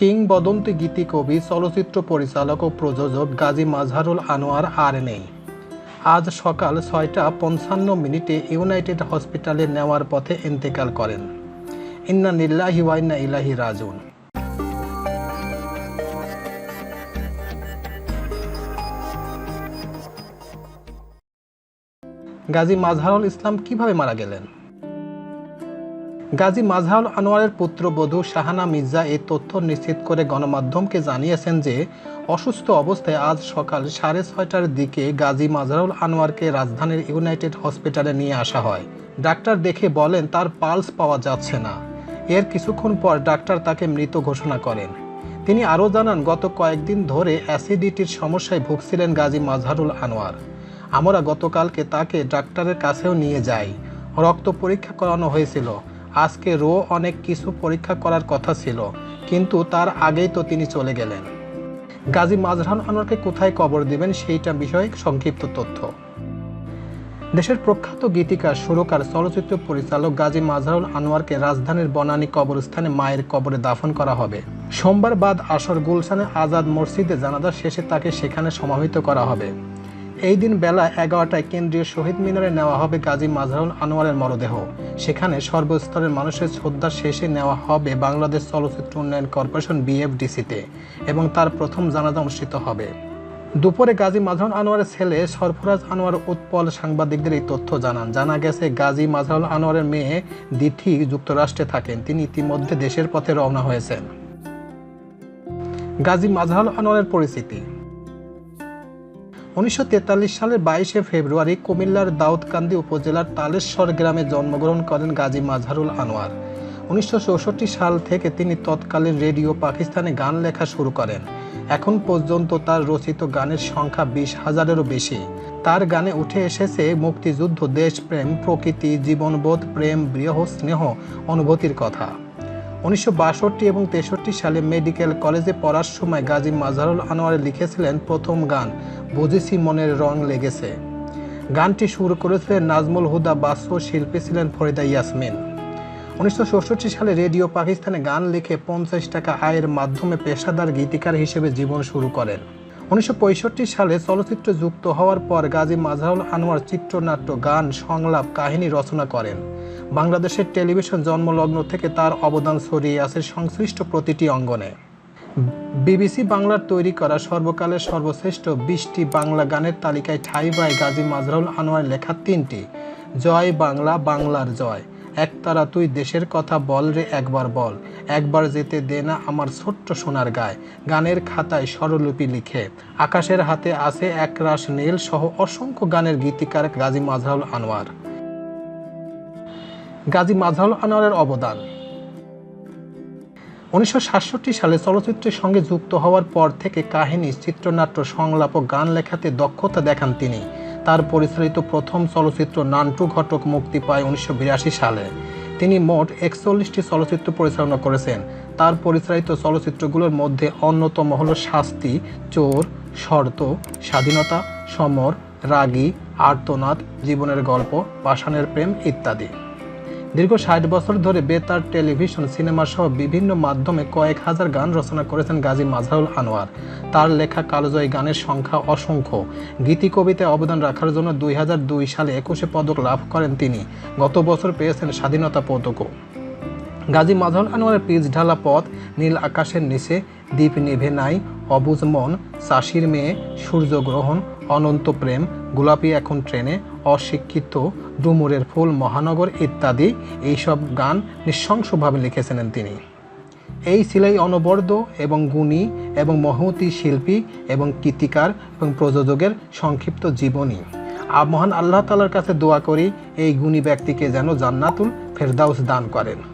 কিংবদন্তি গীতিকবি চলচ্চিত্র পরিচালক ও প্রযোজক গাজী মাজহারুল আনোয়ার আর নেই। আজ সকাল ছয়টা পঞ্চান্ন মিনিটে ইউনাইটেড হসপিটালে নেওয়ার পথে ইন্তেকাল করেন। ইন্না নিল্লাহি ওয়াইন্না ইলাহি রাজুন গাজী মাজহারুল ইসলাম কীভাবে মারা গেলেন? গাজী মাজহারুল আনোয়ারের পুত্রবধূ শাহানা মির্জা এই তথ্য নিশ্চিত করে গণমাধ্যমকে জানিয়েছেন যে, অসুস্থ অবস্থায় আজ সকাল সাড়ে ছয়টার দিকে গাজী মাজহারুল আনোয়ারকে রাজধানীর ইউনাইটেড হসপিটালে নিয়ে আসা হয়। ডাক্তার দেখে বলেন, তার পালস পাওয়া যাচ্ছে না। এর কিছুক্ষণ পর ডাক্তার তাকে মৃত ঘোষণা করেন। তিনি আরও জানান, গত কয়েকদিন ধরে অ্যাসিডিটির সমস্যায় ভুগছিলেন গাজী মাজহারুল আনোয়ার। আমরা গতকালকে তাকে ডাক্তারের কাছেও নিয়ে যাই। রক্ত পরীক্ষা করানো হয়েছিল। আজকে রো অনেক কিছু পরীক্ষা করার কথা ছিল, কিন্তু তার আগেই তো তিনি চলে গেলেন। গাজী মাজহারুল আনোয়ারকে কোথায় কবর দিবেন সেইটা বিষয়ে সংক্ষিপ্ত তথ্য। দেশের প্রখ্যাত গীতিকার, সুরকার, চলচ্চিত্র পরিচালক গাজী মাজহারুল আনোয়ারকে রাজধানীর বনানী কবরস্থানে মায়ের কবরে দাফন করা হবে। সোমবার বাদ আসর গুলশানে আজাদ মসজিদে জানাজা শেষে তাকে সেখানে সমাহিত করা হবে। এই দিন বেলা এগারোটায় কেন্দ্রীয় শহীদ মিনারে নেওয়া হবে গাজী মাজহারুল আনোয়ারের মরদেহ। সেখানে সর্বস্তরের মানুষের শ্রদ্ধা শেষে নেওয়া হবে বাংলাদেশ চলচ্চিত্র উন্নয়ন কর্পোরেশন বিএফডিসিতে এবং তার প্রথম জানাজা অনুষ্ঠিত হবে। দুপুরে গাজী মাজহারুল আনোয়ারের ছেলে সরফরাজ আনোয়ার উৎপল সাংবাদিকদের এই তথ্য জানান। জানা গেছে, গাজী মাজহারুল আনোয়ারের মেয়ে দিথি যুক্তরাষ্ট্রে থাকেন। তিনি ইতিমধ্যে দেশের পথে রওনা হয়েছেন। গাজী মাজহারুল আনোয়ারের পরিচিতি। উনিশশো তেতাল্লিশ সালের বাইশে ফেব্রুয়ারি কুমিল্লার দাউদকান্দি উপজেলার তালেশ্বর গ্রামে জন্মগ্রহণ করেন গাজী মাজহারুল আনোয়ার। উনিশশো চৌষট্টি সাল থেকে তিনি তৎকালীন রেডিও পাকিস্তানে গান লেখা শুরু করেন। এখন পর্যন্ত তার রচিত গানের সংখ্যা বিশ হাজারেরও বেশি। তার গানে উঠে এসেছে মুক্তিযুদ্ধ, দেশপ্রেম, প্রকৃতি, জীবনবোধ, প্রেম বৃহ স্নেহ, অনুভূতির কথা। উনিশশো বাষট্টি এবং তেষট্টি সালে মেডিকেল কলেজে পড়ার সময় গাজী মাজহারুল আনোয়ার লিখেছিলেন প্রথম গান, বুঝেছি মনের রং লেগেছে। গানটি শুরু করেছিলেন নাজমুল হুদা বাস্য শিল্পী ছিলেন ফরিদা ইয়াসমিন। উনিশশো সালে রেডিও পাকিস্তানে গান লিখে পঞ্চাশ টাকা আয়ের মাধ্যমে পেশাদার গীতিকার হিসেবে জীবন শুরু করেন। উনিশশো পঁয়ষট্টি সালে চলচ্চিত্র যুক্ত হওয়ার পর গাজী মাজহারুল আনোয়ার চিত্রনাট্য গান সংলাপ কাহিনী রচনা করেন। বাংলাদেশের টেলিভিশন জন্মলগ্ন থেকে তার অবদান ছড়িয়ে আছে সংশ্লিষ্ট প্রতিটি অঙ্গনে। বিবিসি বাংলার তৈরি করা সর্বকালের সর্বশ্রেষ্ঠ বিশটি বাংলা গানের তালিকায় ঠাঁই পায় গাজী মাজহারুল আনোয়ার লেখা তিনটি, জয় বাংলা, বাংলার জয়। একতারা, তুই দেশের কথা বল রে একবার বল। একবার যেতে দে না আমার ছোট্ট সোনার গায়। গানের খাতায় স্বরলিপি লিখে। আকাশের হাতে আছে একরাশ নীল সহ অসংখ্য গানের গীতিকার গাজী মাজহারুল আনোয়ার। গাজী মাজহারুল আনোয়ারের অবদান। উনিশশো সাতষট্টি সালে চলচ্চিত্রের সঙ্গে যুক্ত হওয়ার পর থেকে কাহিনী, চিত্রনাট্য, সংলাপ ও গান লেখাতে দক্ষতা দেখান তিনি। তার পরিচালিত প্রথম চলচ্চিত্র নান্টু ঘটক মুক্তি পায় উনিশশো বিরাশি সালে। তিনি মোট একচল্লিশটি চলচ্চিত্র পরিচালনা করেছেন। তার পরিচালিত চলচ্চিত্রগুলোর মধ্যে অন্যতম হল শাস্তি, চোর, শর্ত, স্বাধীনতা, সমর, রাগী, আর্তনাদ, জীবনের গল্প, পাষাণের প্রেম ইত্যাদি। দীর্ঘ ষাট বছর ধরে বেতার টেলিভিশন, সিনেমা সহ বিভিন্ন মাধ্যমে কয়েক হাজার গান রচনা করেছেন গাজী মাজহারুল আনোয়ার। তার লেখা কালজয়ী গানের সংখ্যা অসংখ্য। গীতি কবিতায় অবদান রাখার জন্য দুই হাজার দুই সালে একুশে পদক লাভ করেন তিনি। গত বছর পেয়েছেন স্বাধীনতা পদকও। গাজী মাজহারুল আনোয়ারের পিচ ঢালা পথ, নীল আকাশের নিচে, দ্বীপ নিভে নাই, অবুজ মন, চাষির মেয়ে, সূর্যগ্রহণ অনন্ত প্রেম, গোলাপি এখন ট্রেনে, অশিক্ষিত, ডুমুরের ফুল, মহানগর ইত্যাদি, এইসব গান নৃশংসভাবে লিখেছিলেন তিনি। এই ছিলাই অনবর্দ এবং গুণী এবং মহতি শিল্পী এবং গীতিকার এবং প্রযোজকের সংক্ষিপ্ত জীবনী। মহান আল্লাহ তালার কাছে দোয়া করি, এই গুণী ব্যক্তিকে যেন জান্নাতুল ফেরদাউস দান করেন।